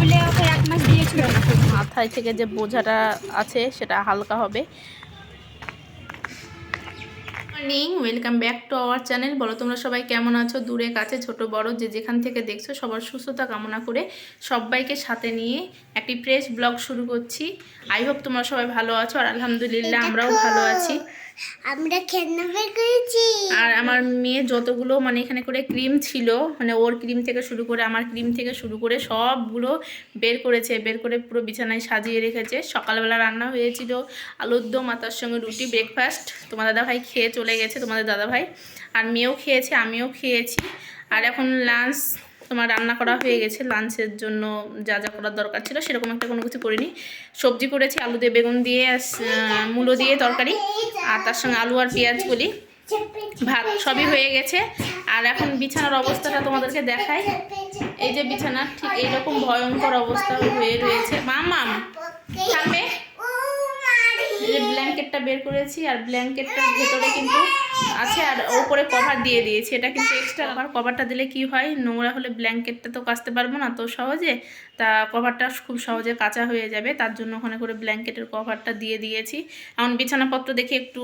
বলে ওকে এক মাস দিয়েছিল মাথায় থেকে যে বোঝাটা আছে সেটা হালকা হবে। Morning welcome back to our channel বলো তোমরা সবাই কেমন আছো? দূরে কাছে ছোট বড় যে যেখান থেকে দেখছ সবার সুস্থতা কামনা করে সবাইকে সাথে নিয়ে একটি ফ্রেশ ব্লগ শুরু করছি। আই হোপ তোমরা সবাই ভালো আছো আর আলহামদুলিল্লাহ আমরাও ভালো আছি। আমরা খেলনা বের করেছি আর আমার মেয়ে যতগুলো মানে এখানে করে ক্রিম ছিল মানে ওর ক্রিম থেকে শুরু করে আমার ক্রিম থেকে শুরু করে সবগুলো বের করেছে, বের করে পুরো বিছানায় সাজিয়ে রেখেছে। সকালবেলা রান্না হয়েছিল, আলুর দম আর তার সঙ্গে রুটি ব্রেকফাস্ট তোমার দাদা ভাই খেয়ে চলে গেছে, তোমাদের দাদা ভাই। আর মেয়েও খেয়েছে, আমিও খেয়েছি। আর এখন লাঞ্চ তোমার রান্না করা হয়ে গেছে, লাঞ্চের জন্য যা যা করার দরকার ছিল সেরকম একটা কোনো কিছু করিনি। সবজি করেছি, আলু দিয়ে বেগুন দিয়ে মূলো দিয়ে তরকারি, আর তার সঙ্গে আলু আর পেঁয়াজ করি ভাত সবই হয়ে গেছে। আর এখন বিছানার অবস্থাটা তোমাদেরকে দেখাই। এই যে বিছানার ঠিক এইরকম ভয়ঙ্কর অবস্থা হয়ে রয়েছে। মামাম থামবে? এই যে ব্ল্যাঙ্কেটটা বের করেছি আর ব্ল্যাঙ্কেটটার ভেতরে কিন্তু আছে আর ওপরে কভার দিয়ে দিয়েছি। এটা কিন্তু এক্সট্রা আবার কভারটা দিলে কি হয়? নোংরা হলে ব্ল্যাঙ্কেটটা তো কাচতে পারব না তো সহজে। তা কভারটা খুব সহজে কাঁচা হয়ে যাবে। তার জন্য ওখানে করে ব্ল্যাঙ্কেটের কভারটা দিয়ে দিয়েছি। এমন বিছানাপত্র দেখে একটু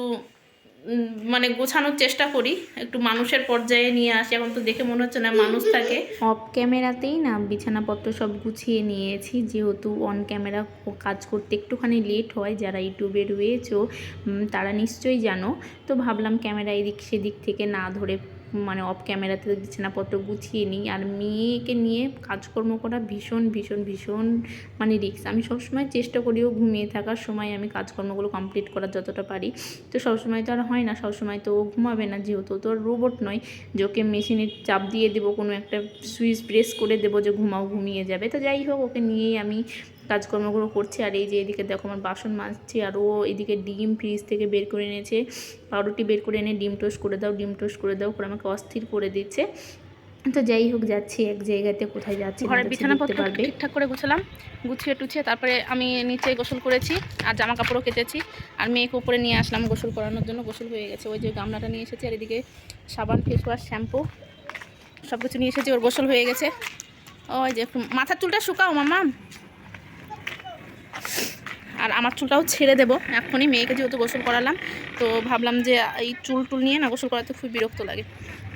মানে গোছানোর চেষ্টা করি। একটু মানুষের পর্যায়ে নিয়ে আসি। এখন তো দেখে মনে হচ্ছে না মানুষ থাকে। অফ ক্যামেরাতেই না বিছানাপত্র সব গুছিয়ে নিয়েছি। যেহেতু অন ক্যামেরা কাজ করতে একটুখানি লেট হয়, যারা ইউটিউবে রয়েছো তারা নিশ্চয়ই জানো। তো ভাবলাম ক্যামেরা এদিক সেদিক থেকে না ধরে মানে অফ ক্যামেরাতে বিছানাপত্র গুছিয়ে নিই। আর মেয়েকে নিয়ে কাজকর্ম করা ভীষণ ভীষণ ভীষণ মানে রিক্স আমি সবসময় চেষ্টা করিও ঘুমিয়ে থাকার সময় আমি কাজকর্মগুলো কমপ্লিট করার যতটা পারি। তো সবসময় তো আর হয় না, সবসময় তো ও ঘুমাবে না যেহেতু। তো রোবট নয় যে ওকে মেশিনে চাপ দিয়ে দেবো, কোনো একটা সুইচ প্রেস করে দেবো যে ঘুমাও, ঘুমিয়ে যাবে। তো যাই হোক, ওকে নিয়েই আমি কাজকর্মগুলো করছে আর এই যে এদিকে দেখো আমার বাসন মাজছি আর ও এদিকে ডিম ফ্রিজ থেকে বের করে এনেছে। পাউরুটি বের করে এনে ডিম টোস্ট করে দাও ডিম টোস্ট করে দাও করে আমাকে অস্থির করে দিচ্ছে। তো যাই হোক যাচ্ছি এক জায়গাতে কোথায় যাচ্ছি ঘরের বিছানাপত্র ঠিকঠাক করে গুছালাম গুছিয়ে টুছিয়ে তারপরে আমি নিচে গোসল করেছি আর জামা কাপড়ও কেচেছি আর মেয়েকে উপরে নিয়ে আসলাম গোসল করানোর জন্য গোসল হয়ে গেছে। ওই যে গামলাটা নিয়ে এসেছি আর এদিকে সাবান ফেস ওয়াশ শ্যাম্পু সব কিছু নিয়ে এসেছি ওর গোসল হয়ে গেছে। ওই যে একটু মাথার চুলটা শুকাও মামা আর আমার চুলটাও ছেড়ে দেবো। এখনই মেয়েকে যেহেতু গোসল করালাম তো ভাবলাম যে এই চুল টুল নিয়ে না গোসল করাতে খুব বিরক্ত লাগে।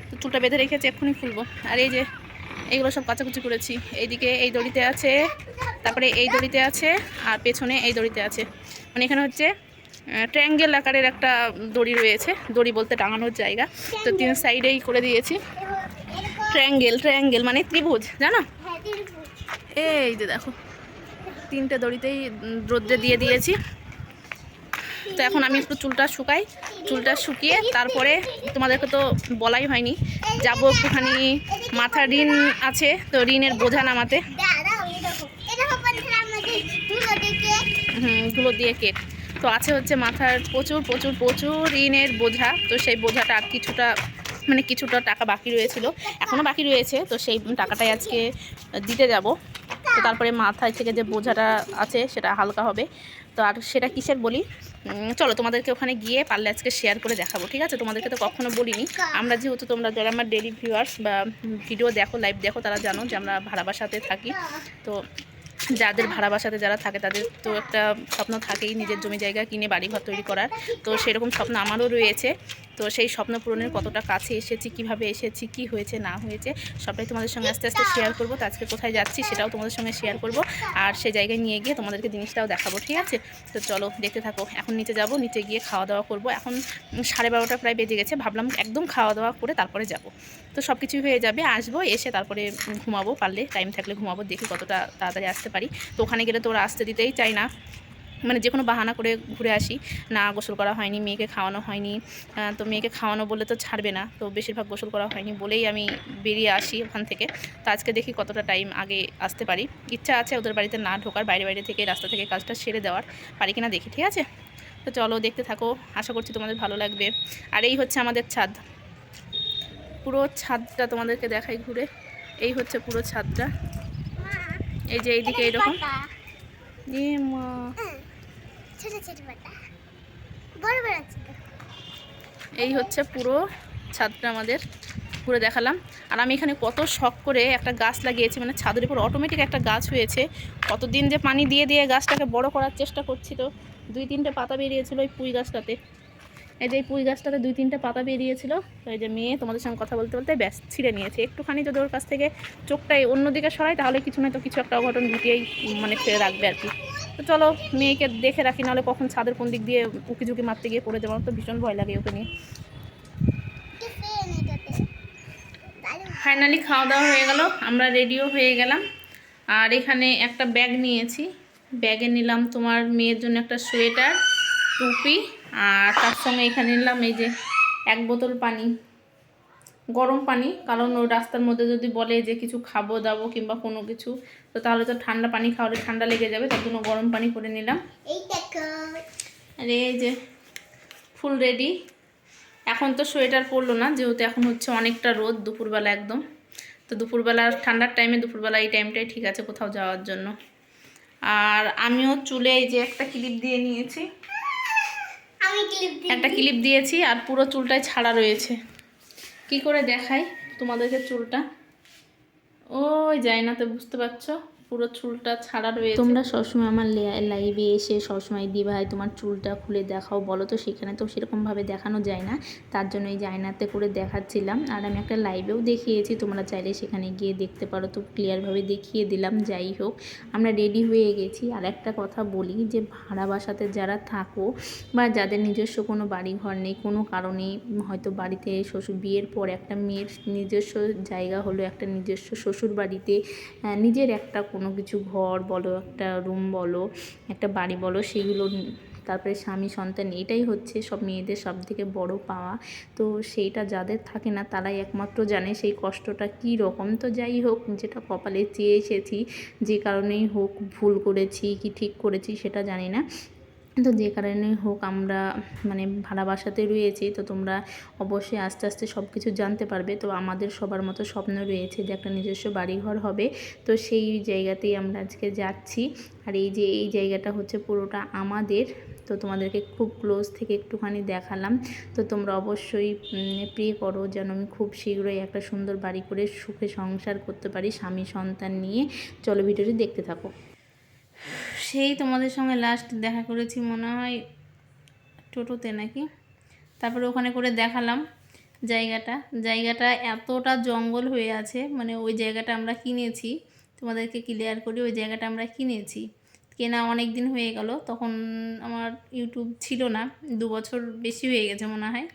তো চুলটা বেঁধে রেখেছি এক্ষুনি খুলবো। আর এই যে এইগুলো সব কাচাকুচি করেছি। এইদিকে এই দড়িতে আছে তারপরে এই দড়িতে আছে আর পেছনে এই দড়িতে আছে। মানে এখানে হচ্ছে ট্রায়াঙ্গেল আকারের একটা দড়ি রয়েছে। দড়ি বলতে টাঙানোর জায়গা। তো তিন সাইডেই করে দিয়েছি। ট্রায়াঙ্গেল ট্রায়াঙ্গেল মানে ত্রিভুজ জানো? এই যে দেখো। তিনটে দড়িতেই রোদ্রে দিয়ে দিয়েছি। তো এখন আমি একটু চুলটা শুকাই। চুলটা শুকিয়ে তারপরে তোমাদেরকে তো বলাই হয়নি। যাব একটুখানি মাথা ঋণ আছে, তো ঋণের বোঝা নামাতে। ধুলো দিয়ে কেট তো আছে হচ্ছে মাথার প্রচুর প্রচুর প্রচুর ঋণের বোঝা। তো সেই বোঝাটা আর কিছুটা মানে কিছুটা টাকা বাকি রয়েছিল। এখনও বাকি রয়েছে, তো সেই টাকাটাই আজকে দিতে যাব। তো তারপরে মাথায় থেকে যে বোঝাটা আছে সেটা হালকা হবে। তো আর সেটা কিসের বলি? চলো তোমাদেরকে ওখানে গিয়ে পারলে আজকে শেয়ার করে দেখাবো, ঠিক আছে? তোমাদেরকে তো কখনো বলিনি। আমরা যেহেতু তোমরা যারা আমার ডেলি ভিউয়ার্স বা ভিডিও দেখো লাইভ দেখো, তারা জানো যে আমরা ভাড়া বাসাতে থাকি। তো যাদের ভাড়া বাসাতে যারা থাকে, তাদের তো একটা স্বপ্ন থাকেই নিজের জমি জায়গা কিনে বাড়িঘর তৈরি করার। তো সেরকম স্বপ্ন আমারও রয়েছে। তো সেই স্বপ্ন পূরণের কতটা কাছে এসেছি, কীভাবে এসেছি, কি হয়েছে, না হয়েছে, সবটাই তোমাদের সঙ্গে আস্তে আস্তে শেয়ার করব। তো আজকে কোথায় যাচ্ছি সেটাও তোমাদের সঙ্গে শেয়ার করব। আর সেই জায়গায় নিয়ে গিয়ে তোমাদেরকে জিনিসটাও দেখাবো, ঠিক আছে? তো চলো দেখতে থাকো। এখন নিচে যাব, নিচে গিয়ে খাওয়া দাওয়া করব। এখন সাড়ে বারোটা প্রায় বেজে গেছে, ভাবলাম একদম খাওয়া দাওয়া করে তারপরে যাব। তো সব কিছুই হয়ে যাবে, আসব, এসে তারপরে ঘুমাবো, পারলে টাইম থাকলে ঘুমাবো, দেখি কতটা তাড়াতাড়ি আসতে পারি। তো ওখানে গেলে তো ওরা আসতে দিতেই চাই না। মানে যে কোনো বাহানা করে ঘুরে আসি। না গোসল করা হয়নি মেয়েকে খাওয়ানো হয়নি। তো মেয়েকে খাওয়ানো বলে তো ছাড়বে না। তো বেশিরভাগ গোসল করা হয়নি বলেই আমি বেরিয়ে আসি ওখান থেকে। তো আজকে দেখি কতটা টাইম আগে আসতে পারি। ইচ্ছা আছে ওদের বাড়িতে না ঢোকার বাইরে বাইরে থেকে রাস্তা থেকে কাজটা সেরে দেওয়ার। পারি কিনা দেখি ঠিক আছে? তো চলো দেখতে থাকো। আশা করছি তোমাদের ভালো লাগবে। আর এই হচ্ছে আমাদের ছাদ। পুরো ছাদটা তোমাদেরকে দেখাই ঘুরে। এই হচ্ছে পুরো ছাদটা। এই যে এইদিকে এইরকম এ মা। এই হচ্ছে পুরো ছাদটা আমাদের। ঘুরে দেখালাম। আর আমি এখানে কত শখ করে একটা গাছ লাগিয়েছি। মানে ছাদের উপর অটোমেটিক একটা গাছ হয়েছে। কতদিন যে পানি দিয়ে দিয়ে গাছটাকে বড় করার চেষ্টা করছি তো। দুই তিনটে পাতা বেরিয়েছিল ওই পুঁই গাছটাতে। এই যে এই পুঁই গাছটাতে দুই তিনটে পাতা বেরিয়েছিল, তো এই যে মেয়ে তোমাদের সঙ্গে কথা বলতে বলতে ব্যাস ছিঁড়ে নিয়েছে। একটুখানি যদি ওর কাছ থেকে চোখটাই অন্যদিকে সরাই তাহলে কিছু না তো কিছু একটা অঘটন ঘটিয়েই মানে ফেলে রাখবে আর কি। তো চলো, মেয়েকে দেখে রাখি, নাহলে কখন ছাদের কোন দিক দিয়ে উকি ঝুঁকি মারতে গিয়ে পড়ে আমার তো ভীষণ ভয় লাগে ওকে নিয়ে। ফাইনালি খাওয়া দাওয়া হয়ে গেল, আমরা রেডিও হয়ে গেলাম। আর এখানে একটা ব্যাগ নিয়েছি। ব্যাগে নিলাম তোমার মেয়ের জন্য একটা সোয়েটার টুপি আর তার সঙ্গে এখানে নিলাম এই যে এক বোতল পানি গরম পানি। কারণ ওই রাস্তার মধ্যে যদি বলে যে কিছু খাব দাবো কিংবা কোনো কিছু তো তাহলে তো ঠান্ডা পানি খাওয়ালে ঠান্ডা লেগে যাবে তার জন্য গরম পানি করে নিলাম। এই দেখো আর এই যে ফুল রেডি। এখন তো সোয়েটার পরলো না যেহেতু এখন হচ্ছে অনেকটা রোদ দুপুরবেলা একদম। তো দুপুরবেলা ঠান্ডার টাইমে দুপুরবেলা এই টাইমটাই ঠিক আছে কোথাও যাওয়ার জন্য। আর আমিও চুলে এই যে একটা ক্লিপ দিয়ে নিয়েছি। একটা ক্লিপ দিয়েছি আর পুরো চুলটাই ছাড়া রয়েছে। কি করে দেখাই তোমাদেরকে চুলটা? ওই যায় না তো বুঝতে পারছ? পুরো চুলটা ছাড়া রয়েছে। তোমরা সবসময় আমার লাইভে এসে সবসময় দি ভাই, তোমার চুলটা খুলে দেখাও, বলো তো সেখানে তো সেরকমভাবে দেখানো যায় না। তার জন্য এই জায়নাতে করে দেখাচ্ছিলাম। আর আমি একটা লাইভেও দেখিয়েছি, তোমরা চাইলে সেখানে গিয়ে দেখতে পারো। তো ক্লিয়ারভাবে দেখিয়ে দিলাম, যাই হোক। আমরা রেডি হয়ে গেছি। আর একটা কথা বলি যে, ভাড়া বাসাতে যারা থাকো বা যাদের নিজস্ব কোনো বাড়ি ঘর নেই, কোনো কারণে হয়তো বাড়িতে শ্বশুর, বিয়ের পর একটা মেয়ের নিজস্ব জায়গা হলো, একটা নিজস্ব শ্বশুর বাড়িতে নিজের একটা কোনো কিছু ঘর বলো, একটা রুম বলো, একটা বাড়ি বলো, সেইগুলো তারপরে স্বামী সন্তান, এটাই হচ্ছে সব মেয়েদের সব থেকে বড়ো পাওয়া। তো সেইটা যাদের থাকে না, তারাই একমাত্র জানে সেই কষ্টটা কী রকম। তো যাই হোক, যেটা কপালে চেয়ে এসেছি যে কারণেই হোক, ভুল করেছি, কি ঠিক করেছি, সেটা জানি না। তো যে কারণেই হোক আমরা মানে ভাড়া বাসাতে রয়েছি, তো তোমরা অবশ্যই আস্তে আস্তে সব কিছু জানতে পারবে। তো আমাদের সবার মতো স্বপ্ন রয়েছে যে একটা নিজস্ব বাড়িঘর হবে। তো সেই জায়গাতেই আমরা আজকে যাচ্ছি। আর এই যে, এই জায়গাটা হচ্ছে পুরোটা আমাদের। তো তোমাদেরকে খুব ক্লোজ থেকে একটুখানি দেখালাম। তো তোমরা অবশ্যই প্রে করো যেন আমি খুব শীঘ্রই একটা সুন্দর বাড়ি করে সুখে সংসার করতে পারি স্বামী সন্তান নিয়ে। চলো ভিডিওটি দেখতে থাকো। সেই তোমাদের সঙ্গে লাস্ট দেখা করেছি মনে হয় টোটোতে নাকি। তারপরে ওখানে করে দেখালাম জায়গাটা। জায়গাটা এতটা জঙ্গল হয়ে আছে মানে ওই জায়গাটা আমরা কিনেছি। তোমাদেরকে ক্লিয়ার করি, ওই জায়গাটা আমরা কিনেছি। কেনা অনেক দিন হয়ে গেল, তখন আমার ইউটিউব ছিল না, দু বছর বেশি হয়ে গেছে মনে হয়।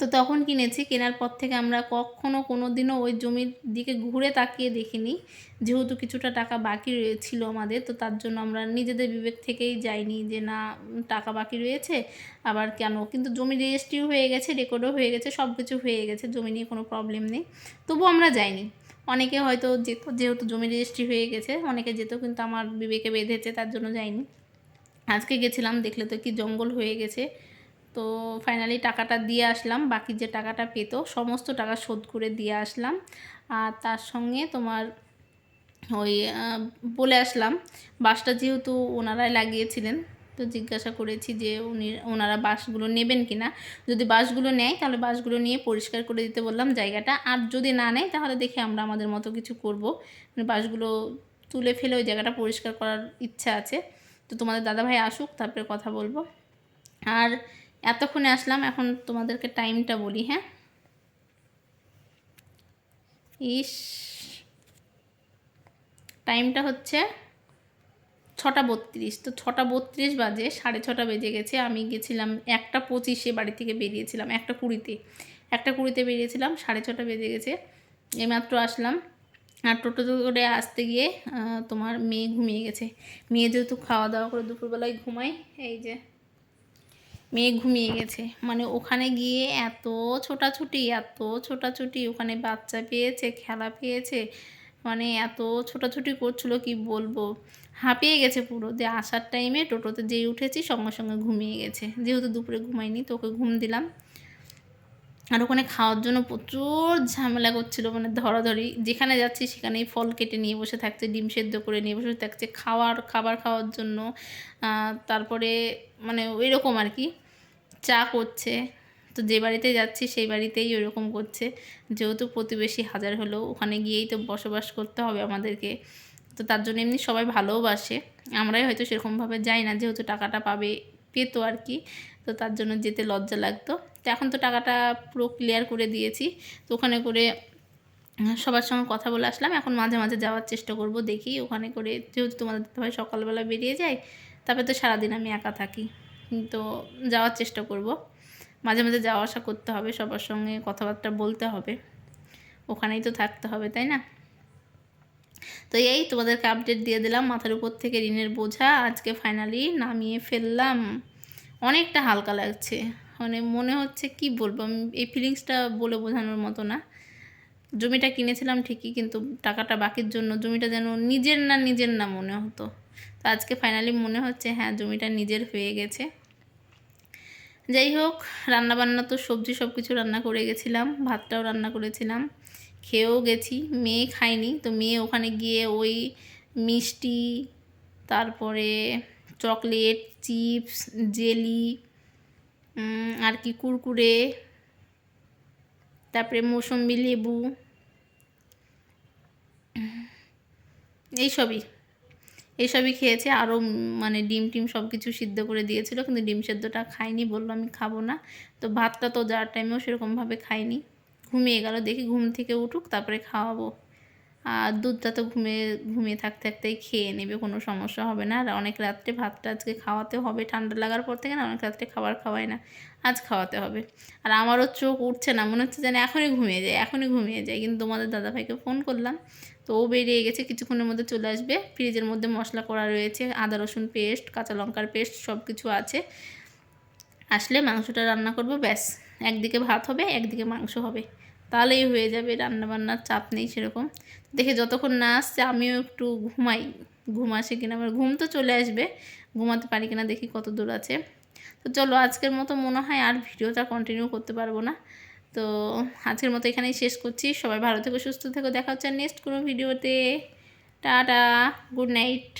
তো তখন কিনেছি, কেনার পর থেকে আমরা কখনো কোনো দিনও ওই জমির দিকে ঘুরে তাকিয়ে দেখিনি। যেহেতু কিছুটা টাকা বাকি ছিল আমাদের, তো তার জন্য আমরা নিজেদের বিবেক থেকেই যাইনি যে না, টাকা বাকি রয়েছে, আবার কেন? কিন্তু জমি রেজিস্ট্রিও হয়ে গেছে, রেকর্ডও হয়ে গেছে সব কিছু হয়ে গেছে, জমি নিয়ে কোনো প্রবলেম নেই। তবুও আমরা যাইনি। অনেকে হয়তো যেত, যেহেতু জমি রেজিস্ট্রি হয়ে গেছে, অনেকে যেত কিন্তু আমার বিবেকে বেঁধেছে, তার জন্য যাইনি। আজকে গেছিলাম, দেখলে তো কি জঙ্গল হয়ে গেছে। তো ফাইনালি টাকাটা দিয়ে আসলাম, বাকি যে টাকাটা পেতো সমস্ত টাকা শোধ করে দিয়ে আসলাম। আর তার সঙ্গে তোমার ওই বলে আসলাম, বাসটা যেহেতু ওনারাই লাগিয়েছিলেন, তো জিজ্ঞাসা করেছি যে উনি, ওনারা বাসগুলো নেবেন কি না যদি বাসগুলো নেয়, তাহলে বাসগুলো নিয়ে পরিষ্কার করে দিতে বললাম জায়গাটা। আর যদি না নেয়, তাহলে দেখে আমরা আমাদের মতো কিছু করব। মানে বাসগুলো তুলে ফেলে ওই জায়গাটা পরিষ্কার করার ইচ্ছা আছে। তো তোমাদের দাদাভাই আসুক, তারপরে কথা বলব। আর এতক্ষণে আসলাম, এখন তোমাদেরকে টাইমটা বলি হ্যাঁ? ইস টাইমটা হচ্ছে ছটা বত্রিশ। তো ছটা বত্রিশ বাজে, সাড়ে ছটা বেজে গেছে। আমি গেছিলাম একটা পঁচিশে বাড়ি থেকে বেরিয়েছিলাম, একটা কুড়িতে। একটা কুড়িতে বেরিয়েছিলাম, সাড়ে ছটা বেজে গেছে। এইমাত্র আসলাম। আর টোটো করে আসতে গিয়ে তোমার মেয়ে ঘুমিয়ে গেছে। মেয়ে যেহেতু খাওয়া দাওয়া করে দুপুরবেলায় ঘুমায়, এই যে মেয়ে ঘুমিয়ে গেছে। মানে ওখানে গিয়ে এত ছোটাছুটি এত ছোটাছুটি, ওখানে বাচ্চা পেয়েছে, খেলা পেয়েছে মানে এত ছোটাছুটি করছিল কি বলব? হাঁপিয়ে গেছে পুরো। যে আসার টাইমে টোটোতে যেই উঠেছি সঙ্গে সঙ্গে ঘুমিয়ে গেছে। যেহেতু দুপুরে ঘুমাইনি, তো ওকে ঘুম দিলাম। আর ওখানে খাওয়ার জন্য প্রচুর ঝামেলা করছিল মানে ধরাধরি। যেখানে যাচ্ছি সেখানেই ফল কেটে নিয়ে বসে থাকছে, ডিম সেদ্ধ করে নিয়ে বসে থাকছে খাওয়ার, খাবার খাওয়ার জন্য। তারপরে মানে ওই রকম আর কি। চা করছে। তো যে বাড়িতে যাচ্ছি সেই বাড়িতেই ওরকম করছে। যেহেতু প্রতিবেশী হাজার হলো, ওখানে গিয়েই তো বসবাস করতে হবে আমাদেরকে। তো তার জন্য এমনি সবাই ভালোবাসে আমরাই হয়তো সেরকমভাবে যাই না, যেহেতু টাকাটা পাবে, পেতো আর কি। তো তার জন্য যেতে লজ্জা লাগতো। তো এখন তো টাকাটা পুরো ক্লিয়ার করে দিয়েছি। তো ওখানে করে সবার সঙ্গে কথা বলে আসলাম। এখন মাঝে মাঝে যাওয়ার চেষ্টা করব, দেখি ওখানে করে। যেহেতু তোমাদের ভাই সকালবেলা বেরিয়ে যায় তারপরে তো সারাদিন আমি একা থাকি। তো যাওয়ার চেষ্টা করব। মাঝে মাঝে যাওয়া আসা করতে হবে, সবার সঙ্গে কথাবার্তা বলতে হবে। ওখানেই তো থাকতে হবে, তাই না? তো এই তোমাদেরকে আপডেট দিয়ে দিলাম মাথার উপর থেকে ঋণের বোঝা। আজকে ফাইনালি নামিয়ে ফেললাম। অনেকটা হালকা লাগছে। মানে মনে হচ্ছে কি বলব এই ফিলিংসটা বলে বোঝানোর মতো না। জমিটা কিনেছিলাম ঠিকই, কিন্তু টাকাটা বাকির জন্য, জমিটা যেন নিজের না নিজের না মনে হতো। তো আজকে ফাইনালি মনে হচ্ছে হ্যাঁ জমিটা নিজের হয়ে গেছে। যাই হোক, রান্নাবান্না তো সবজি সব কিছু রান্না করে গেছিলাম, ভাতটাও রান্না করেছিলাম, খেয়েও গেছি, মেয়ে খায়নি, তো মেয়ে ওখানে গিয়ে ওই মিষ্টি, তারপরে চকলেট, চিপস, জেলি আর কি কুরকুরে, তারপরে মৌসম্বি লেবু এইসবই এইসবই খেয়েছে। আরও মানে ডিম টিম সব কিছু সিদ্ধ করে দিয়েছিল, কিন্তু ডিম সেদ্ধটা খাইনি, বলল আমি খাব না। তো ভাতটা তো যাওয়ার টাইমেও সেরকমভাবে খাইনি। ঘুমিয়ে গেল, দেখি ঘুম থেকে উঠুক, তারপরে খাওয়াবো। আর দুধটা তো ঘুমিয়ে ঘুমিয়ে থাকতে থাকতেই খেয়ে নেবে, কোনো সমস্যা হবে না। আর অনেক রাত্রে ভাতটা আজকে খাওয়াতে হবে, ঠান্ডা লাগার পর থেকে না অনেক রাত্রে খাবার খাওয়াই না, আজ খাওয়াতে হবে। আর আমারও চোখ উঠছে না, মনে হচ্ছে যেন এখনই ঘুমিয়ে যায় এখনই ঘুমিয়ে যায় কিন্তু তোমাদের দাদাভাইকে ফোন করলাম তো ও বেরিয়ে গেছে, কিছুক্ষণের মধ্যে চলে আসবে। ফ্রিজের মধ্যে মশলা করা রয়েছে, আদা, রসুন পেস্ট, কাঁচা লঙ্কার পেস্ট সব কিছু আছে। আসলে মাংসটা রান্না করব, ব্যাস। একদিকে ভাত হবে, একদিকে মাংস হবে। তাহলেই হয়ে যাবে রান্না বান্নার চাপ নেই সেরকম। দেখে যতক্ষণ না আসছে, আমিও একটু ঘুমাই। ঘুম আসে কিনা আমার ঘুম তো চলে আসবে। ঘুমাতে পারি কিনা দেখি কত দূর আছে। তো চলো, আজকের মতো মনে হয় আর ভিডিওটা কন্টিনিউ করতে পারব না। তো আজকের মতো এখানেই শেষ করছি। সবাই ভালো থেকো, সুস্থ থেকো। দেখা হচ্ছে নেক্সট কোনো ভিডিওতে টাটা গুড নাইট